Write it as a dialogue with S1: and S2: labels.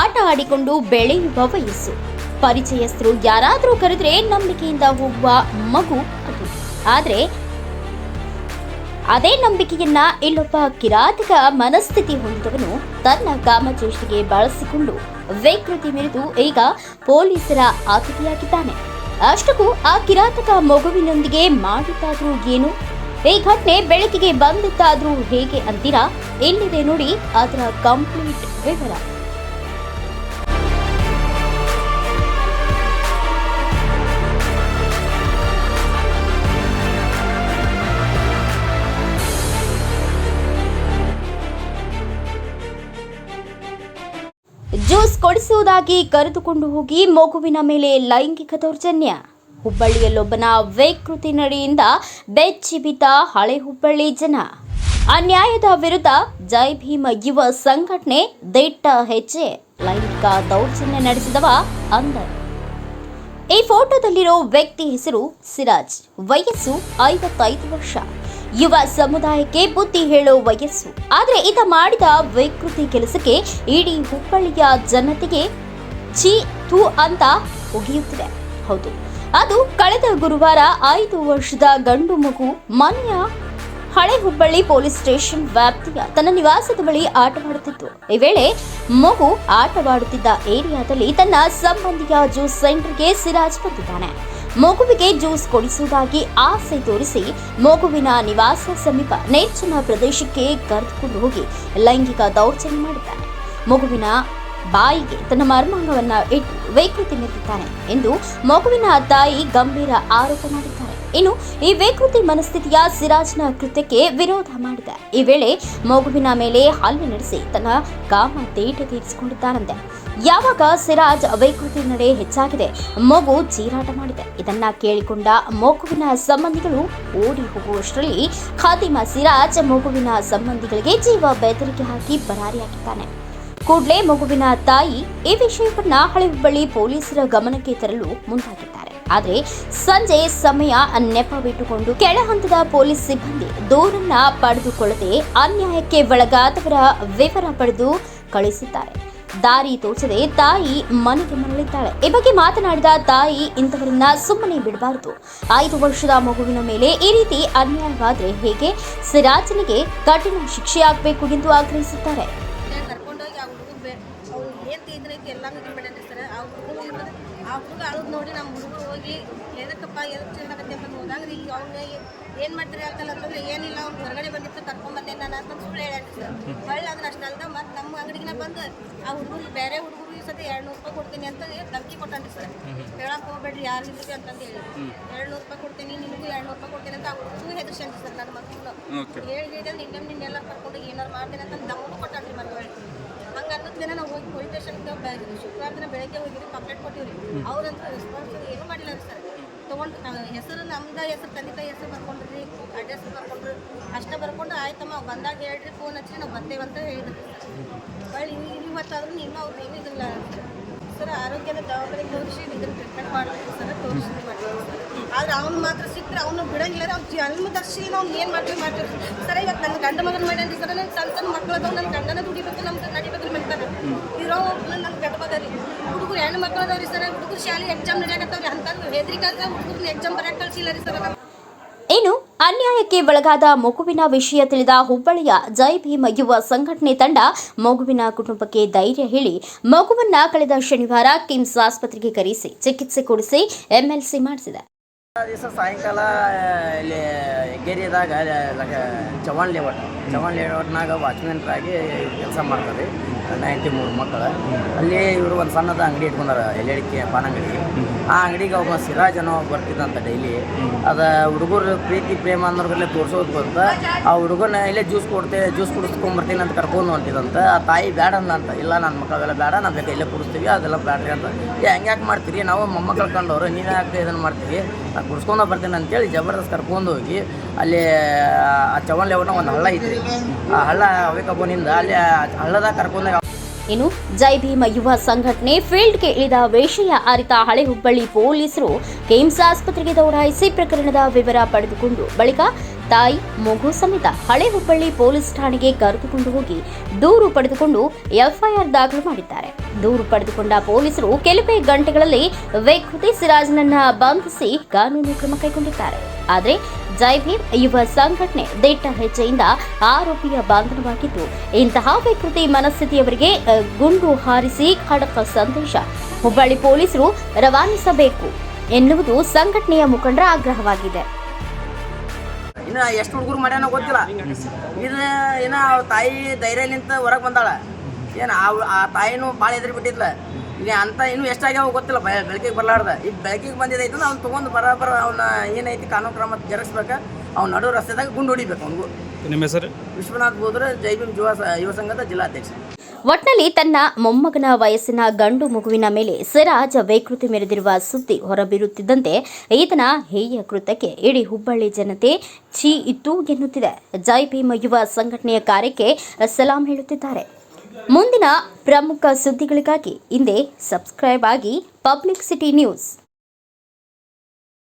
S1: ಆಟ ಆಡಿಕೊಂಡು ಬೆಳೆಯುವ ವಯಸ್ಸು. ಪರಿಚಯಸ್ಥರು ಯಾರಾದರೂ ಕರೆದ್ರೆ ನಂಬಿಕೆಯಿಂದ ಹೋಗುವ ಮಗು ಅದು. ಆದರೆ ಅದೇ ನಂಬಿಕೆಯನ್ನ ಇಲ್ಲೊಬ್ಬ ಕಿರಾತಕ ಮನಸ್ಥಿತಿ ಹೊಂದಿದವನು ತನ್ನ ಕಾಮಚೇಷ್ಟಿಗೆ ಬಳಸಿಕೊಂಡು ವಿಕೃತಿ ಮೆರೆದು ಈಗ ಪೊಲೀಸರ ಆತತಿಯಾಗಿದ್ದಾನೆ ಅಷ್ಟಕ್ಕೂ ಆ ಕಿರಾತಕ ಮಗುವಿನೊಂದಿಗೆ ಮಾಡಿದ್ದಾದ್ರೂ ಏನು? ಈ ಘಟನೆ ಬೆಳಕಿಗೆ ಬಂದಿದ್ದಾದ್ರೂ ಹೇಗೆ ಅಂತೀರಾ? ಇಲ್ಲಿದೆ ನೋಡಿ ಅದರ ಕಂಪ್ಲೀಟ್ ವಿವರ. ಜ್ಯೂಸ್ ಕೊಡಿಸುವುದಾಗಿ ಕರೆದುಕೊಂಡು ಹೋಗಿ ಮಗುವಿನ ಮೇಲೆ ಲೈಂಗಿಕ ದೌರ್ಜನ್ಯ. ಹುಬ್ಬಳ್ಳಿಯಲ್ಲೊಬ್ಬನ ವೈಕೃತಿ ನಡೆಯಿಂದ ಬೆಚ್ಚಿ ಬಿದ್ದ ಹಳೆ ಹುಬ್ಬಳ್ಳಿ ಜನ. ಅನ್ಯಾಯದ ವಿರುದ್ಧ ಜೈ ಭೀಮ ಯುವ ಸಂಘಟನೆ ದಿಟ್ಟ ಹೆಜ್ಜೆ, ಲೈಂಗಿಕ ದೌರ್ಜನ್ಯ ನಡೆಸಿದವ ಅಂದರ್ ಈ ಫೋಟೋದಲ್ಲಿರೋ ವ್ಯಕ್ತಿ ಹೆಸರು ಸಿರಾಜ್. ವಯಸ್ಸು ಐವತ್ತೈದು ವರ್ಷ. ಯುವ ಸಮುದಾಯಕ್ಕೆ ಬುದ್ಧಿ ಹೇಳೋ ವಯಸ್ಸು. ಆದರೆ ಈತ ಮಾಡಿದ ವಿಕೃತಿ ಕೆಲಸಕ್ಕೆ ಇಡೀ ಹುಬ್ಬಳ್ಳಿಯ ಜನತೆಗೆ ಚಿ ತೂ ಅಂತ ಒಗೆಯುತ್ತಿದೆ ಹೌದು. ಅದು ಕಳೆದ ಗುರುವಾರ ಐದು ವರ್ಷದ ಗಂಡು ಮಗು ಮನೆಯ ಹಳೆ ಹುಬ್ಬಳ್ಳಿ ಪೊಲೀಸ್ ಸ್ಟೇಷನ್ ವ್ಯಾಪ್ತಿಯ ತನ್ನ ನಿವಾಸದ ಬಳಿ ಆಟವಾಡುತ್ತಿತ್ತು. ಈ ವೇಳೆ ಮಗು ಆಟವಾಡುತ್ತಿದ್ದ ಏರಿಯಾದಲ್ಲಿ ತನ್ನ ಸಂಬಂಧಿಯ ಜ್ಯೂಸ್ ಸೆಂಟರ್ಗೆ ಸಿರಾಜ್ ಬಂದಿದ್ದಾನೆ. ಮಗುವಿಗೆ ಜ್ಯೂಸ್ ಕೊಡಿಸುವುದಾಗಿ ಆಸೆ ತೋರಿಸಿ ಮಗುವಿನ ನಿವಾಸ ಸಮೀಪ ನೆಚ್ಚಿನ ಪ್ರದೇಶಕ್ಕೆ ಕರೆದುಕೊಂಡು ಹೋಗಿ ಲೈಂಗಿಕ ದೌರ್ಜನ್ಯ ಮಾಡಿದ್ದಾನೆ ಮಗುವಿನ ಬಾಯಿಗೆ ತನ್ನ ಮರ್ಮಾಂಗವನ್ನು ಇಟ್ಟು ವೈಕೃತಿ ನೀಡಿದ್ದಾನೆ ಎಂದು ಮಗುವಿನ ತಾಯಿ ಗಂಭೀರ ಆರೋಪ ಮಾಡಿದ್ದಾರೆ. ಇನ್ನು ಈ ವಿಕೃತಿ ಮನಸ್ಥಿತಿಯ ಸಿರಾಜ್ನ ಕೃತ್ಯಕ್ಕೆ ವಿರೋಧ ಮಾಡಿದ. ಈ ವೇಳೆ ಮಗುವಿನ ಮೇಲೆ ಹಲ್ಲೆ ನಡೆಸಿ ತನ್ನ ಕಾಮ ತೇಟ ತೀರಿಸಿಕೊಂಡಿದ್ದಾರಂತೆ. ಯಾವಾಗ ಸಿರಾಜ್ ವೈಕೃತಿ ನಡೆ ಹೆಚ್ಚಾಗಿದೆ? ಮಗು ಚೀರಾಟ ಮಾಡಿದೆ. ಇದನ್ನ ಕೇಳಿಕೊಂಡ ಮಗುವಿನ ಸಂಬಂಧಿಗಳು ಓಡಿ ಹೋಗುವಷ್ಟರಲ್ಲಿ ಖಾತಿಮಾ ಸಿರಾಜ್ ಮಗುವಿನ ಸಂಬಂಧಿಗಳಿಗೆ ಜೀವ ಬೆದರಿಕೆ ಹಾಕಿ ಪರಾರಿಯಾಗಿದ್ದಾನೆ. ಕೂಡಲೇ ಮಗುವಿನ ತಾಯಿ ಈ ವಿಷಯವನ್ನ ಹಳೆ ಪೊಲೀಸರ ಗಮನಕ್ಕೆ ತರಲು ಮುಂದಾಗಿದ್ದಾರೆ. ಆದರೆ ಸಂಜೆ ಸಮಯ ನೆಪವಿಟ್ಟುಕೊಂಡು ಕೆಳ ಹಂತದ ಪೊಲೀಸ್ ಸಿಬ್ಬಂದಿ ದೂರನ್ನ ಪಡೆದುಕೊಳ್ಳದೆ ಅನ್ಯಾಯಕ್ಕೆ ಒಳಗಾದವರ ವಿವರ ಪಡೆದು ಕಳಿಸಿದ್ದಾರೆ. ದಾರಿ ತೋರಿಸದೆ ತಾಯಿ ಮನೆಗೆ ಮರಳಿದ್ದಾಳೆ. ಈ ಬಗ್ಗೆ ಮಾತನಾಡಿದ ತಾಯಿ ಇಂಥವರನ್ನ ಸುಮ್ಮನೆ ಬಿಡಬಾರದು. ಐದು ವರ್ಷದ ಮಗುವಿನ ಮೇಲೆ ಈ ರೀತಿ ಅನ್ಯಾಯವಾದರೆ ಹೇಗೆ? ಸಿರಾಜನಿಗೆ ಕಠಿಣ
S2: ಶಿಕ್ಷೆ ಆಗಬೇಕು ಎಂದು ಆಗ್ರಹಿಸುತ್ತಾರೆ. ನೋಡಿ ನಮ್ಮ ಹುಡುಗರು ಹೋಗಿ ಎದಕ್ಕಪ್ಪ ಎದಕ್ಕೆ ಚಿಂತಾಗತ್ತೆ ಏನು ಮಾಡ್ತೀರಿ ಅಂತಲ್ಲ ಅಂತಂದ್ರೆ ಏನಿಲ್ಲ ಅವ್ನು ಹೊರಗಡೆ ಬಂದಿತ್ತು ಕರ್ಕೊಂಬಂದೆ ನಾನು ಅಂತ ಸುಳ್ಳು ಹೇಳಿ ಸರ್. ಅದನ್ನ ಅಷ್ಟೇ ಅಲ್ದ ಮತ್ತು ನಮ್ಮ ಅಂಗಡಿಗಿನ ಬಂದು ಆ ಹುಡುಗರು ಬೇರೆ ಹುಡುಗರು ಈ ಸತಿ ಎರಡು ನೂರು ರೂಪಾಯಿ ಕೊಡ್ತೀನಿ ಅಂತ ಧಮಕಿ ಕೊಟ್ಟಾನ್ರಿ ಸರ್. ಹೇಳಕ್ಕೆ ಹೋಗ್ಬೇಡ್ರಿ ಯಾರು ಇದ್ದೀವಿ ಅಂತಂದು ಹೇಳಿ. ಎರಡು ನೂರು ರೂಪಾಯಿ ಕೊಡ್ತೀನಿ ನಿಮಗೂ ಎರಡು ನೂರು ರೂಪಾಯಿ ಕೊಡ್ತೀನಿ ಅಂತ ಆ ಹುಡುಗರು ಅಂತ ಸರ್ ನನ್ನ ಮಕ್ಕಳು ಹೇಳಿ ಹೇಳಿದ್ರೆ ನಿನ್ನೆ ನಿನ್ನೆಲ್ಲ ಕರ್ಕೊಂಡು ಏನಾರು ಮಾಡ್ತೀನಿ ಅಂತ ದಮ್ಮು ಕೊಟ್ಟಾನ್ರಿ ಮತ್ತೆ ಹೇಳ್ತೀನಿ ಹಂಗೆ ಅನ್ನೋದು ದಿನ ನಾವು ಹೋಗಿ ಪೊಲೀಸ್ ಸ್ಟೇಷನ್ಗೆ ಶುಕ್ರವಾರ ದಿನ ಬೆಳಗ್ಗೆ ಹೋಗಿರಿ ಕಂಪ್ಲೇಂಟ್ ಕೊಟ್ಟಿವ್ರಿ. ಅವ್ರಂತ ರೆಸ್ಪಾನ್ಸ್ ಏನೂ ಮಾಡಿಲ್ಲ ಸರ್. ತೊಗೊಂಡು ಹೆಸರು ನಮ್ದು ಹೆಸರು, ತಂದೆ ತಾಯಿ ಹೆಸರು ಬರ್ಕೊಂಡ್ರಿ, ಅಡ್ರೆಸ್ ಬರ್ಕೊಂಡ್ರಿ, ಅಷ್ಟೇ ಬರ್ಕೊಂಡು ಆಯ್ತಮ್ಮ ಬಂದಾಗ ಹೇಳ್ರಿ ಫೋನ್ ಹಚ್ಚಿ ನಾವು ಬರ್ತೇವೆ ಅಂತ ಹೇಳಿದ್ರು. ಹೊಳ್ಳಿ ಇವತ್ತಾದ್ರೂ ನಿಮ್ಮ ಅವ್ರು ಏನೂ ಸರ್, ಆರೋಗ್ಯದ ಜವಾಬ್ದಾರಿ ತೋರಿಸಿ ಇದನ್ನು ಟ್ರೀಟ್ಮೆಂಟ್ ಮಾಡ್ಬೇಕು ಸರ್, ತೋರಿಸಿ ಆದ್ರೆ ಅವ್ನು ಮಾತ್ರ ಸಿಕ್ಕರೆ ಅವನು ಬಿಡಂಗಿಲ್ಲ ಅವ್ನು ಜನ್ಮದರ್ಶಿ ನಾವು ಏನು ಮಾಡ್ತೀವಿ ಮಾಡ್ತೀವಿ ಸರ್ ಇವತ್ತು ನನ್ನ ಗಂಡ ಮಗನ ಮಾಡ್ಯಾನ್ರಿ ಸರ್ ನನ್ನ ಸಣ್ಣ ಸಣ್ಣ ಮಕ್ಕಳು ಅದಾವ, ನನ್ನ ಗಂಡನ ದುಡಿಬೇಕು ನಮ್ದು ನಡಿಬೇಕು ಮಾಡ್ತಾರೆ ಇರೋ ನನ್ನ ಗಂಡ ಮಗ ರೀ. ಹುಡುಗರು ಹೆಣ್ಣು ಮಕ್ಕಳು ಅದಾವ್ರಿ ಸರ್, ಹುಡುಗರು ಶಾಲೆ ಎಕ್ಸಾಮ್ ನಡೆಯಕತ್ತಾವ್ರಿ, ಅಂತಂದು ಹೆದರಿಕೆ ಹುಡುಗರು ಎಕ್ಸಾಮ್ ಬರಕ್ಕೆ ಕಳ್ಸಿಲ್ಲ ರೀ ಸರ್ ನಮ್ಮ
S1: ಇನ್ನು ಅನ್ಯಾಯಕ್ಕೆ ಒಳಗಾದ ಮಗುವಿನ ವಿಷಯ ತಿಳಿದ ಹುಬ್ಬಳ್ಳಿಯ ಜೈ ಭೀಮ ಯುವ ಸಂಘಟನೆ ತಂಡ ಮಗುವಿನ ಕುಟುಂಬಕ್ಕೆ ಧೈರ್ಯ ಹೇಳಿ ಮಗುವನ್ನ ಕಳೆದ ಶನಿವಾರ ಕಿಮ್ಸ್ ಆಸ್ಪತ್ರೆಗೆ ಕರೆಸಿ ಚಿಕಿತ್ಸೆ ಕೊಡಿಸಿ ಎಂಎಲ್ಸಿ ಮಾಡಿಸಿದೆ.
S3: ದಿವಸ ಸಾಯಂಕಾಲ ಇಲ್ಲಿ ಹೆಗ್ಗೇರಿದಾಗ ಚವಾಣ್ ಲೇಔಟ್. ಚವಾಣ್ ಲೇಔಟ್ನಾಗ ವಾಚ್ಮ್ಯಾನ್ರಾಗಿ ಕೆಲಸ ಮಾಡ್ತಾರೆ ನೈಂಟಿ ಮೂರು ಮಕ್ಕಳು. ಅಲ್ಲಿ ಇವರು ಒಂದು ಸಣ್ಣದ ಅಂಗಡಿ ಇಟ್ಕೊಂಡಾರ ಎಲೆಡಿಕೆ ಪಾನ ಅಂಗಡಿ. ಆ ಅಂಗಡಿಗೆ ಒಬ್ಬ ಸಿರಾಜ್ ಅನ್ನೋ ಬರ್ತಿದ್ದಂತ ಡೈಲಿ. ಅದು ಹುಡುಗರು ಪ್ರೀತಿ, ಪ್ರೇಮ ಅನ್ನೋದ್ರಲ್ಲೇ ತೋರಿಸೋದು ಬಂತ ಆ ಹುಡುಗನ ಇಲ್ಲೇ ಜ್ಯೂಸ್ ಕೊಡ್ತೆ, ಜ್ಯೂಸ್ ಕುಡಿಸ್ಕೊಂಬರ್ತೀನಿ ಅಂತ ಕರ್ಕೊಂಡು ಹೊಂಟಿದಂತ, ಆ ತಾಯಿ ಬೇಡ ಅಂತ, ಇಲ್ಲ ನನ್ನ ಮಕ್ಕಳೆಲ್ಲ ಬೇಡ ನಾವು ಬೇಕಾ ಇಲ್ಲೇ ಕುಡಿಸ್ತೀವಿ, ಅದೆಲ್ಲ ಬೇಡ್ರಿ ಅಂತ. ಏ, ಹೆಂಗ್ಯಾಕೆ ಮಾಡ್ತೀರಿ? ನಾವು ಮೊಮ್ಮಕ್ಕಳು ಕಂಡವರು, ನೀನು ಯಾಕೆ ಇದನ್ನು ಮಾಡ್ತೀವಿ ನಾನು ಬರ್ತೇನೆ ಅಂತೇಳಿ ಜಬರ್ದಸ್ತ್ ಕರ್ಕೊಂಡು ಹೋಗಿ ಅಲ್ಲಿ, ಆ ಚವನ್ ಲೇಔಟ್ನ ಒಂದು ಹಳ್ಳ ಐತಿ ಆ ಹಳ್ಳ ಅವೇಕಬೋನಿಂದ ಅಲ್ಲಿ ಹಳ್ಳದ ಕರ್ಕೊಂಡಾಗ
S1: ಇನ್ನು ಜೈ ಭೀಮ ಯುವ ಸಂಘಟನೆ ಫೀಲ್ಡ್ಗೆ ಇಳಿದ ವೇಷಯ ಆರಿತ ಹಳೆ ಹುಬ್ಬಳ್ಳಿ ಪೊಲೀಸರು ಕೇಮ್ಸ್ ಆಸ್ಪತ್ರೆಗೆ ದೌಡಾಯಿಸಿ ಪ್ರಕರಣದ ವಿವರ ಪಡೆದುಕೊಂಡು ಬಳಿಕ ತಾಯಿ ಮಗು ಸಮೇತ ಹಳೆ ಹುಬ್ಬಳ್ಳಿ ಪೊಲೀಸ್ ಠಾಣೆಗೆ ಕರೆದುಕೊಂಡು ಹೋಗಿ ದೂರು ಪಡೆದುಕೊಂಡು ಎಫ್ಐಆರ್ ದಾಖಲು ಮಾಡಿದ್ದಾರೆ. ದೂರು ಪಡೆದುಕೊಂಡ ಪೊಲೀಸರು ಕೆಲವೇ ಗಂಟೆಗಳಲ್ಲಿ ವೇಕೃತಿ ಸಿರಾಜ್ನನ್ನ ಬಂಧಿಸಿ ಕಾನೂನು ಕ್ರಮ ಕೈಗೊಂಡಿದ್ದಾರೆ. ಆದರೆ ಜೈಭೀಮ್ ಯುವ ಸಂಘಟನೆ ದಿಟ್ಟ ಹೆಜ್ಜೆಯಿಂದ ಆರೋಪಿಯ ಬಂಧನವಾಗಿದ್ದು, ಇಂತಹ ವಿಕೃತಿ ಮನಸ್ಥಿತಿಯವರಿಗೆ ಗುಂಡು ಹಾರಿಸಿ ಖಡಕ ಸಂದೇಶ ಹುಬ್ಬಳ್ಳಿ ಪೊಲೀಸರು ರವಾನಿಸಬೇಕು ಎನ್ನುವುದು ಸಂಘಟನೆಯ ಮುಖಂಡರ ಆಗ್ರಹವಾಗಿದೆ.
S3: ಇನ್ನು ಎಷ್ಟು ಹುಡುಗರು ಮಾಡ್ಯಾನ ಗೊತ್ತಿಲ್ಲ. ಇದು ಏನೋ ಅವ್ರ ತಾಯಿ ಧೈರ್ಯ ನಿಂತ ಹೊರಗೆ ಬಂದಾಳ. ಏನು ಆ ಆ ತಾಯಿನೂ ಭಾಳ ಎದುರು ಬಿಟ್ಟಿದ್ಲ. ಈಗ ಅಂತ ಇನ್ನೂ ಎಷ್ಟಾಗ್ಯಾವ ಗೊತ್ತಿಲ್ಲ. ಬೆಳಕಿಗೆ ಬರಲಾರ್ದ. ಈಗ ಬೆಳಕಿಗೆ ಬಂದಿದ್ದೈತೆ ಅವ್ನು ತೊಗೊಂಡು ಬರೋಬ್ಬರ ಅವನ ಏನೈತಿ ಕಾನೂನು ಕ್ರಮ ಜರುಗಿಸ್ಬೇಕು. ಅವ್ನ ನಡು ರಸ್ತೆದಾಗ ಗುಂಡು ಹೊಡಿಬೇಕು ಅವ್ನಿಗೂ.
S4: ನಿಮ್ಮ ಹೆಸರು?
S3: ವಿಶ್ವನಾಥ್ ಬೋದ್ರೆ ಜೈ ಭೀಮ್ ಯುವ ಯುವ ಸಂಘದ ಜಿಲ್ಲಾಧ್ಯಕ್ಷ.
S1: ಒಟ್ನಲ್ಲಿ ತನ್ನ ಮೊಮ್ಮಗನ ವಯಸ್ಸಿನ ಗಂಡು ಮಗುವಿನ ಮೇಲೆ ಸಿರಾಜ್ ವೈಕೃತಿ ಮೆರೆದಿರುವ ಸುದ್ದಿ ಹೊರಬೀರುತ್ತಿದ್ದಂತೆ ಈತನ ಹೇಯ ಕೃತ್ಯಕ್ಕೆ ಇಡೀ ಹುಬ್ಬಳ್ಳಿ ಜನತೆ ಛೀ ಇತ್ತು ಎನ್ನುತ್ತಿದೆ. ಜೈ ಭೀಮ ಯುವ ಸಂಘಟನೆಯ ಕಾರ್ಯಕ್ಕೆ ಸಲಾಂ ಹೇಳುತ್ತಿದ್ದಾರೆ. ಮುಂದಿನ ಪ್ರಮುಖ ಸುದ್ದಿಗಳಿಗಾಗಿ ಹಿಂದೆ ಸಬ್ಸ್ಕ್ರೈಬ್ ಆಗಿ ಪಬ್ಲಿಕ್ ಸಿಟಿ ನ್ಯೂಸ್.